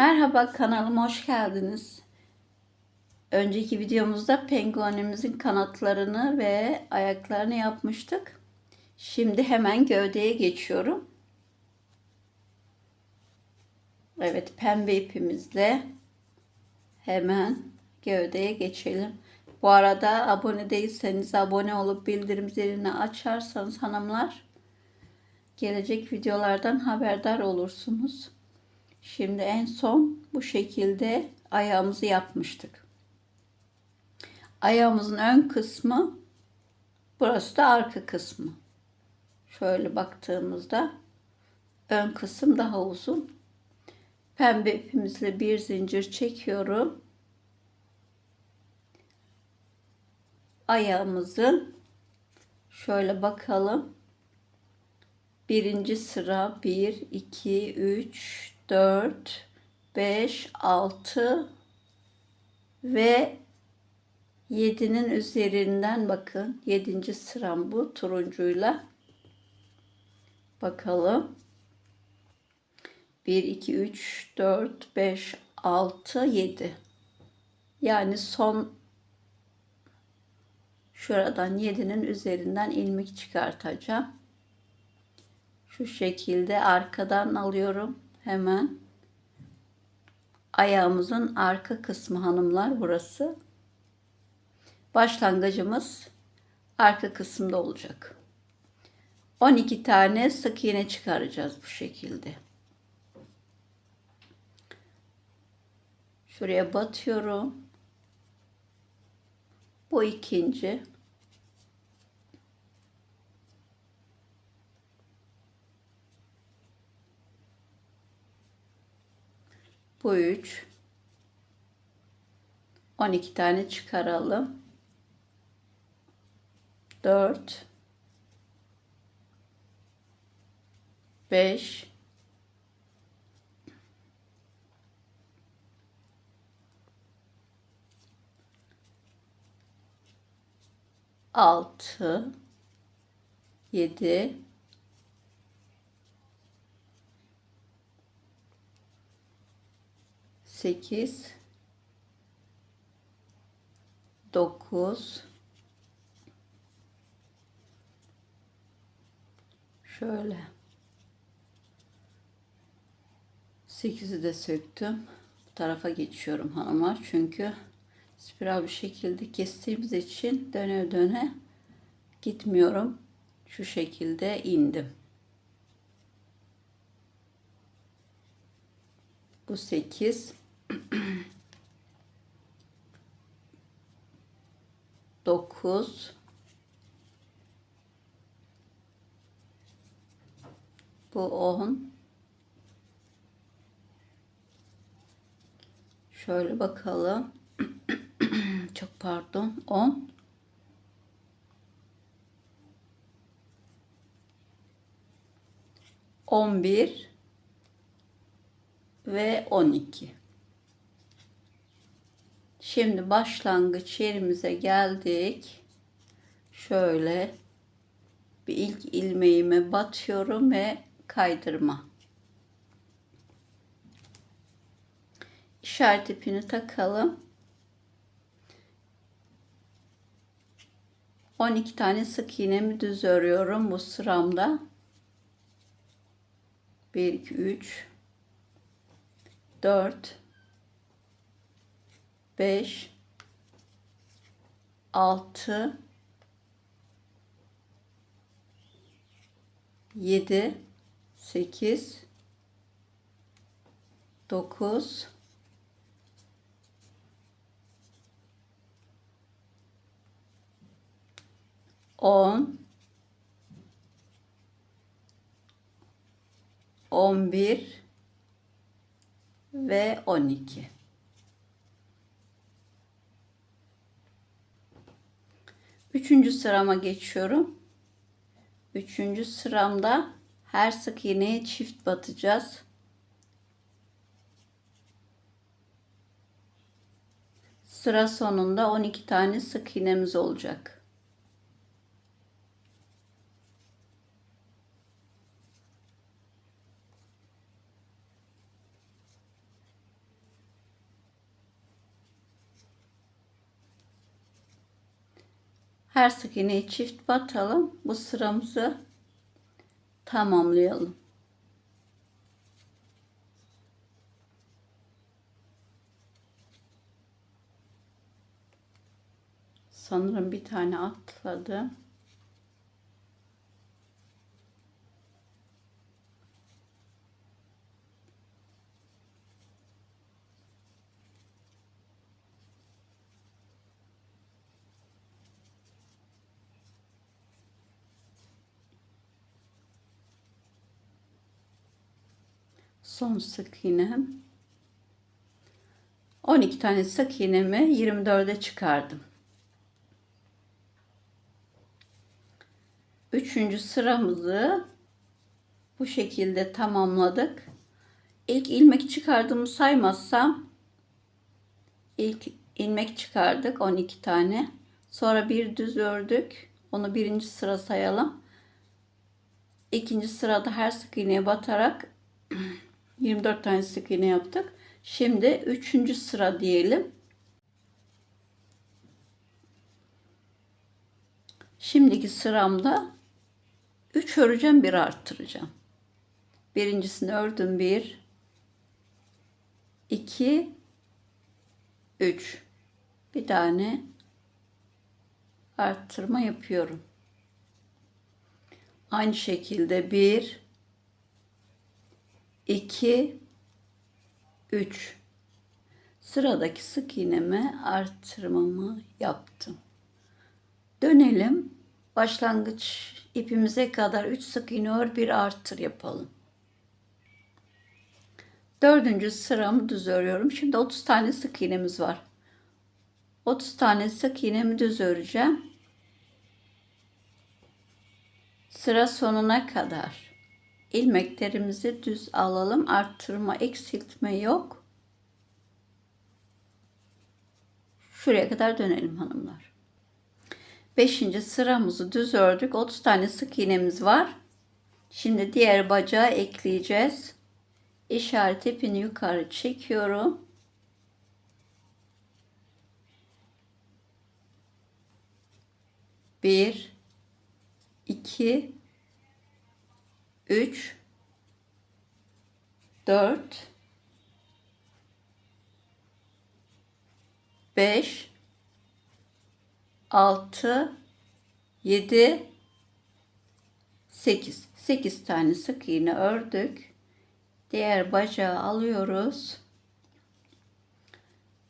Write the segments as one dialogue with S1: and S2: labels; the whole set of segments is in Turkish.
S1: Merhaba kanalıma hoş geldiniz. Önceki videomuzda penguenimizin kanatlarını ve ayaklarını yapmıştık. Şimdi hemen gövdeye geçiyorum. Evet pembe ipimizle hemen gövdeye geçelim. Bu arada abone değilseniz abone olup bildirim zilini açarsanız hanımlar gelecek videolardan haberdar olursunuz. Şimdi en son bu şekilde ayağımızı yapmıştık. Ayağımızın ön kısmı burası da arka kısmı. Şöyle baktığımızda ön kısım daha uzun. Pembe ipimizle bir zincir çekiyorum. Ayağımızın şöyle bakalım. Birinci sıra 1, 2, 3, 4, 5, 6 ve 7'nin üzerinden bakın. 7. sıram bu turuncuyla. Bakalım. 1, 2, 3, 4, 5, 6, 7. Yani son şuradan 7'nin üzerinden ilmek çıkartacağım. Şu şekilde arkadan alıyorum hemen. Ayağımızın arka kısmı hanımlar burası. Başlangıcımız arka kısımda olacak. 12 tane sık iğne çıkaracağız bu şekilde. Şuraya batıyorum. Bu ikinci. Bu üç. 12 tane çıkaralım. 4 5 6 7 8 9 şöyle 8'i de söktüm. Bu tarafa geçiyorum hanımlar. Çünkü spiral bir şekilde kestiğimiz için döne döne gitmiyorum. Şu şekilde indim. Bu 8 9 Bu 10 Şöyle bakalım. Çok pardon. 10 11 ve 12. Şimdi başlangıç yerimize geldik. Şöyle bir ilk ilmeğime batıyorum ve kaydırma. İşaret ipini takalım. 12 tane sık iğnemi düz örüyorum bu sıramda. 1 2 3 4 5 6 7 8 9 10 11 ve 12 Üçüncü sırama geçiyorum. Üçüncü sıramda her sık iğneye çift batacağız. Sıra sonunda 12 tane sık iğnemiz olacak. Her sık iğneyi çift batalım. Bu sıramızı tamamlayalım. Sanırım bir tane atladım. Son sık iğnem 12 tane sık iğnemi 24'e çıkardım. Üçüncü sıramızı bu şekilde tamamladık. İlk ilmek çıkardığımı saymazsam ilk ilmek çıkardık 12 tane. Sonra bir düz ördük. Onu birinci sıra sayalım. İkinci sırada her sık iğneye batarak 24 tane sık iğne yaptık. Şimdi 3. sıra diyelim. Şimdiki sıramda 3 öreceğim, bir arttıracağım. Birincisini ördüm 1 2 3 bir tane arttırma yapıyorum. Aynı şekilde 1 2 3 sıradaki sık iğneme artırmamı yaptım. Dönelim. Başlangıç ipimize kadar 3 sık iğne ör bir artır yapalım. Dördüncü sıramı düz örüyorum. Şimdi 30 tane sık iğnemiz var. 30 tane sık iğnemi düz öreceğim. Sıra sonuna kadar ilmeklerimizi düz alalım. Arttırma, eksiltme yok. Şuraya kadar dönelim hanımlar. Beşinci sıramızı düz ördük. 30 tane sık iğnemiz var. Şimdi diğer bacağı ekleyeceğiz. İşaret ipini yukarı çekiyorum. Bir, iki, 3 4 5 6 7 8 8 tane sık iğne ördük. Diğer bacağı alıyoruz.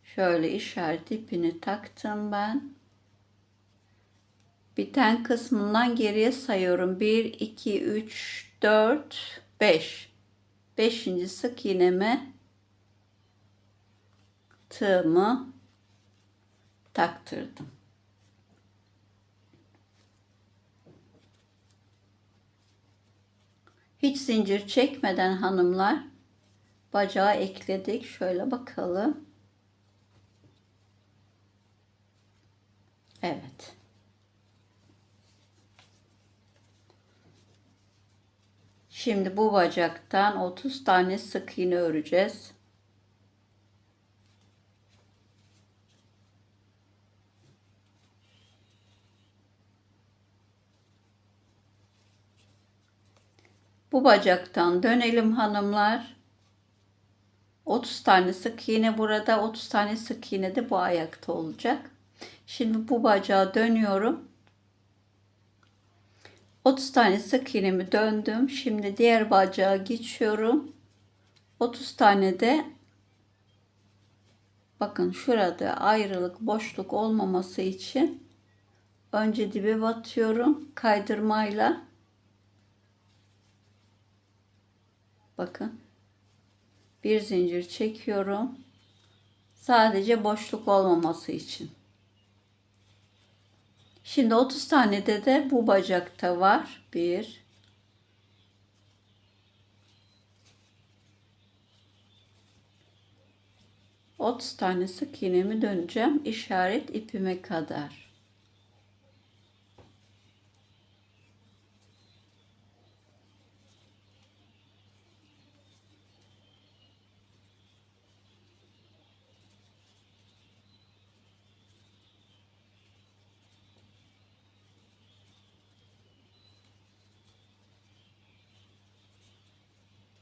S1: Şöyle işaret ipini taktım ben. Biten kısmından geriye sayıyorum. 1 2 3 4, 5. Beşinci sık iğneme tığımı taktırdım. Hiç zincir çekmeden hanımlar bacağı ekledik. Şöyle bakalım. Evet. Şimdi bu bacaktan 30 tane sık iğne öreceğiz. Bu bacaktan dönelim hanımlar. 30 tane sık iğne burada, 30 tane sık iğne de bu ayakta olacak. Şimdi bu bacağı dönüyorum. 30 tane sık iğnemi döndüm. Şimdi diğer bacağa geçiyorum. 30 tane de bakın şurada ayrılık boşluk olmaması için önce dibe batıyorum kaydırmayla. Bakın bir zincir çekiyorum. Sadece boşluk olmaması için. Şimdi 30 tane de de bu bacakta var. 1 30 tane sık iğnemi döneceğim işaret ipime kadar.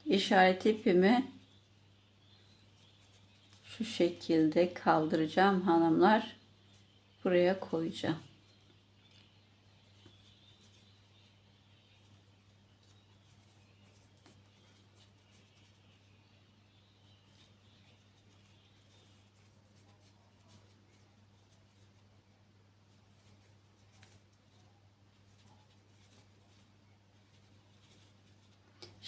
S1: İşaret ipimi şu şekilde kaldıracağım hanımlar. Buraya koyacağım.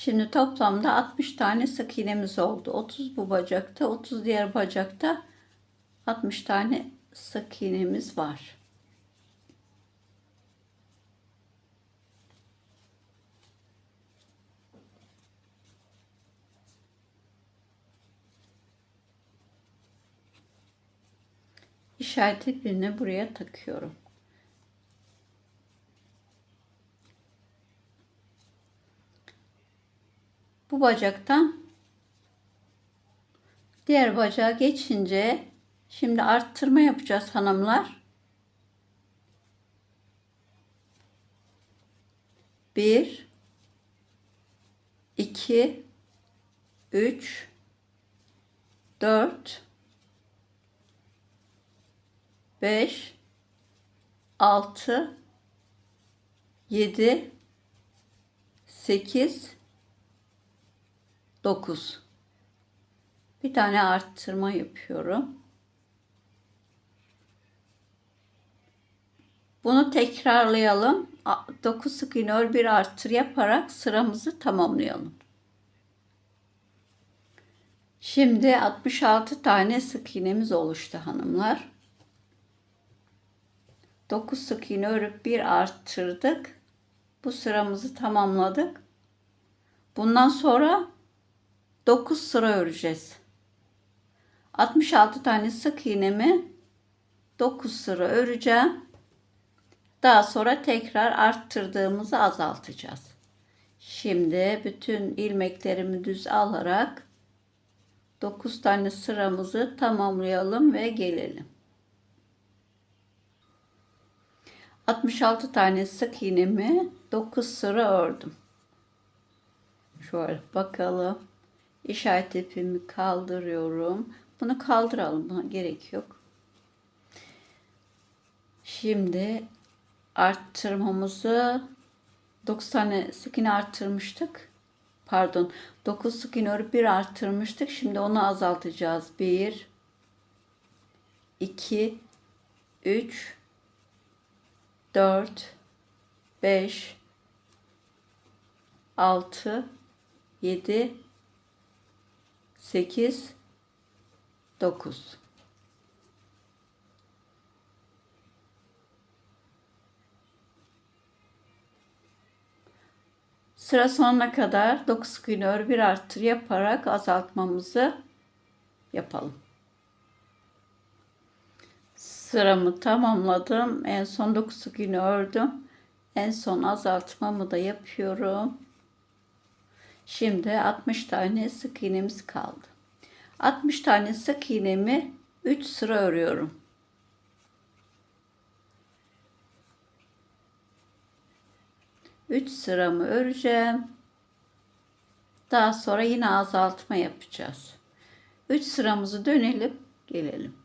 S1: Şimdi toplamda 60 tane sık iğnemiz oldu. 30 bu bacakta, 30 diğer bacakta 60 tane sık iğnemiz var. İşaret ipini buraya takıyorum. Bu bacaktan diğer bacağa geçince şimdi arttırma yapacağız hanımlar. Bir, iki, üç, dört, beş, altı, yedi, sekiz, 9. Bir tane arttırma yapıyorum. Bunu tekrarlayalım. 9 sık iğne ör bir arttır yaparak sıramızı tamamlayalım. Şimdi 66 tane sık iğnemiz oluştu hanımlar. 9 sık iğne örüp bir arttırdık. Bu sıramızı tamamladık. Bundan sonra 9 sıra öreceğiz. 66 tane sık iğnemi 9 sıra öreceğim. Daha sonra tekrar arttırdığımızı azaltacağız. Şimdi bütün ilmeklerimi düz alarak 9 tane sıramızı tamamlayalım ve gelelim. 66 tane sık iğnemi 9 sıra ördüm. Şöyle bakalım. İşaret ipimi kaldırıyorum. Bunu kaldıralım. Buna gerek yok. Şimdi arttırmamızı 9 tane sık iğne arttırmıştık. Pardon. 9 sık iğne örüp bir arttırmıştık. Şimdi onu azaltacağız. 1 2 3 4 5 6 7 8 9 Sıra sonuna kadar 9 sık iğne ör bir arttır yaparak azaltmamızı yapalım. Sıramı tamamladım. En son 9 sık iğne ördüm. En son azaltmamı da yapıyorum. Şimdi 60 tane sık iğnemiz kaldı. 60 tane sık iğnemi 3 sıra örüyorum. Üç sıramı öreceğim. Daha sonra yine azaltma yapacağız. 3 sıramızı dönelim, gelelim.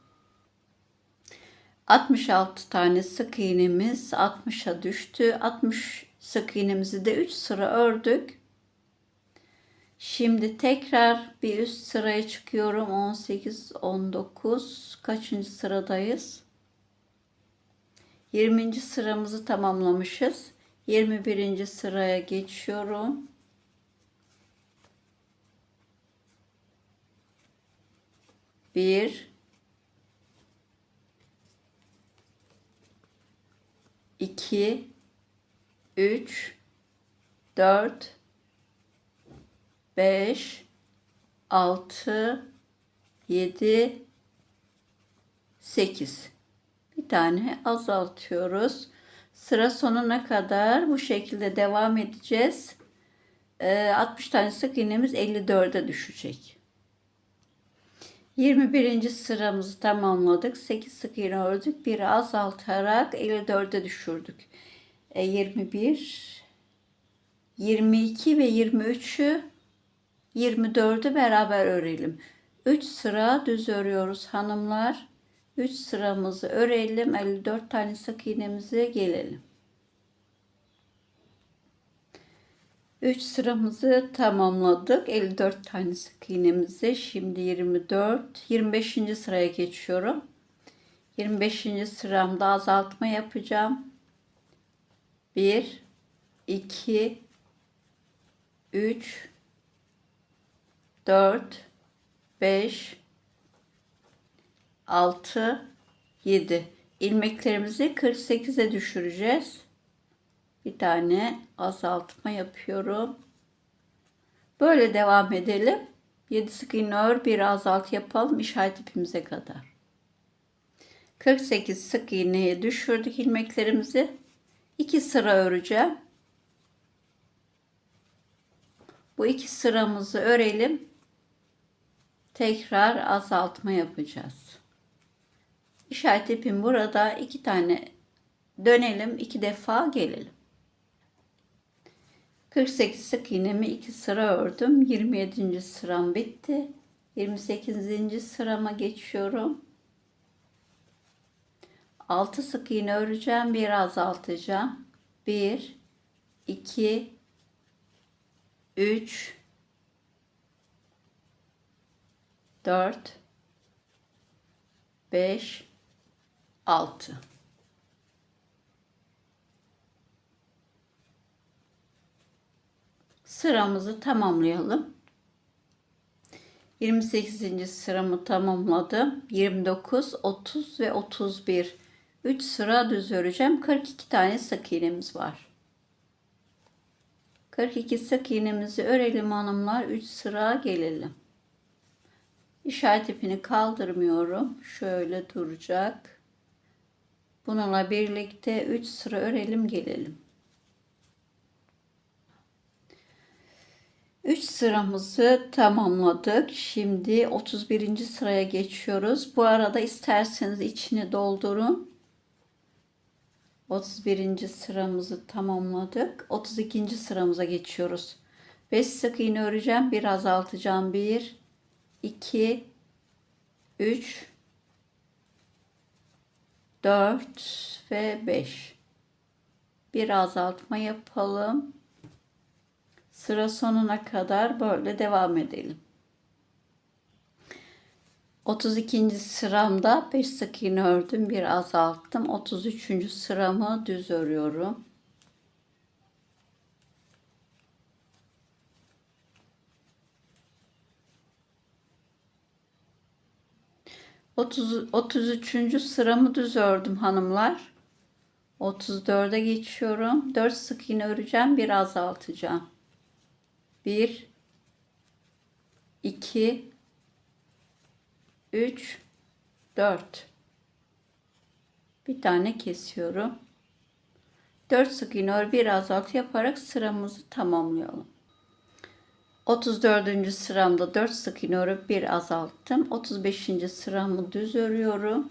S1: 66 tane sık iğnemiz 60'a düştü. 60 sık iğnemizi de 3 sıra ördük. Şimdi tekrar bir üst sıraya çıkıyorum. 18, 19. Kaçıncı sıradayız? 20. sıramızı tamamlamışız. 21. sıraya geçiyorum. Bir, iki, üç, dört, 5 6 7 8 bir tane azaltıyoruz. Sıra sonuna kadar bu şekilde devam edeceğiz. 60 ee, tane sık iğnemiz 54'e düşecek. 21. sıramızı tamamladık. 8 sık iğne ördük. Bir azaltarak 54'e düşürdük. 21 22 ve 23'ü 24'ü beraber örelim. 3 sıra düz örüyoruz hanımlar. 3 sıramızı örelim. 54 tane sık iğnemize gelelim. 3 sıramızı tamamladık. 54 tane sık iğnemizi. Şimdi 24, 25. sıraya geçiyorum. 25. sıramda azaltma yapacağım. 1 2 3 4 5 6 7 ilmeklerimizi 48'e düşüreceğiz. Bir tane azaltma yapıyorum. Böyle devam edelim. 7 sık iğne ör, bir azalt yapalım işaret ipimize kadar. 48 sık iğneye düşürdük ilmeklerimizi. 2 sıra öreceğim. Bu iki sıramızı örelim. Tekrar azaltma yapacağız. İşaret ipim burada iki tane dönelim, iki defa gelelim. 48 sık iğnemi iki sıra ördüm. 27. sıram bitti. 28. sırama geçiyorum. 6 sık iğne öreceğim, bir azaltacağım. 1 2 3 4 5 6 Sıramızı tamamlayalım. 28. sıramı tamamladım. 29, 30 ve 31. 3 sıra düz öreceğim. 42 tane sık iğnemiz var. 42 sık iğnemizi örelim hanımlar. 3 sıra gelelim. İşaret ipini kaldırmıyorum. Şöyle duracak. Bununla birlikte 3 sıra örelim gelelim. 3 sıramızı tamamladık. Şimdi 31. sıraya geçiyoruz. Bu arada isterseniz içini doldurun. 31. sıramızı tamamladık. 32. sıramıza geçiyoruz. 5 sık iğne öreceğim. Bir azaltacağım. 1 2 3 4 ve 5. Bir azaltma yapalım. Sıra sonuna kadar böyle devam edelim. 32. sıramda 5 sık iğne ördüm, bir azalttım. 33. sıramı düz örüyorum. Otuz, 33. sıramı düz ördüm hanımlar. 34'e geçiyorum. 4 sık iğne öreceğim, bir azaltacağım. 1 2 3 4 bir tane kesiyorum. 4 sık iğne ör bir azalt yaparak sıramızı tamamlayalım. 34. sıramda 4 sık iğne örüp bir azalttım. 35. sıramı düz örüyorum.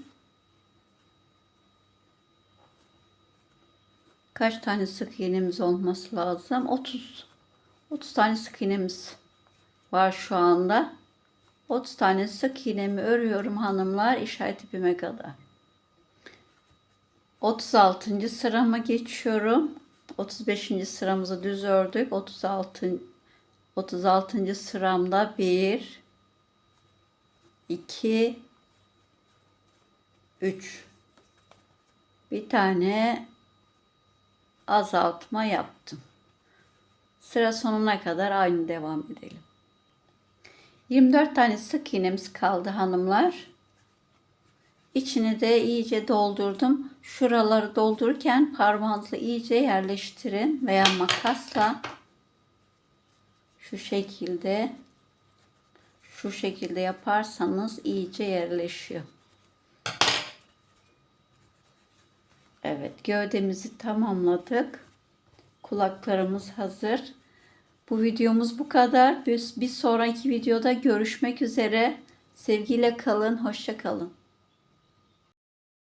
S1: Kaç tane sık iğnemiz olması lazım? 30. 30 tane sık iğnemiz var şu anda. 30 tane sık iğnemi örüyorum hanımlar işaret ipime kadar. 36. sırama geçiyorum. 35. sıramızı düz ördük. 36 36. sıramda 1 2 3 bir tane azaltma yaptım. Sıra sonuna kadar aynı devam edelim. 24 tane sık iğnemiz kaldı hanımlar. İçini de iyice doldurdum. Şuraları doldururken parmağınızla iyice yerleştirin veya makasla şu şekilde şu şekilde yaparsanız iyice yerleşiyor. Evet gövdemizi tamamladık. Kulaklarımız hazır. Bu videomuz bu kadar. Bir, bir sonraki videoda görüşmek üzere. Sevgiyle kalın, hoşça kalın.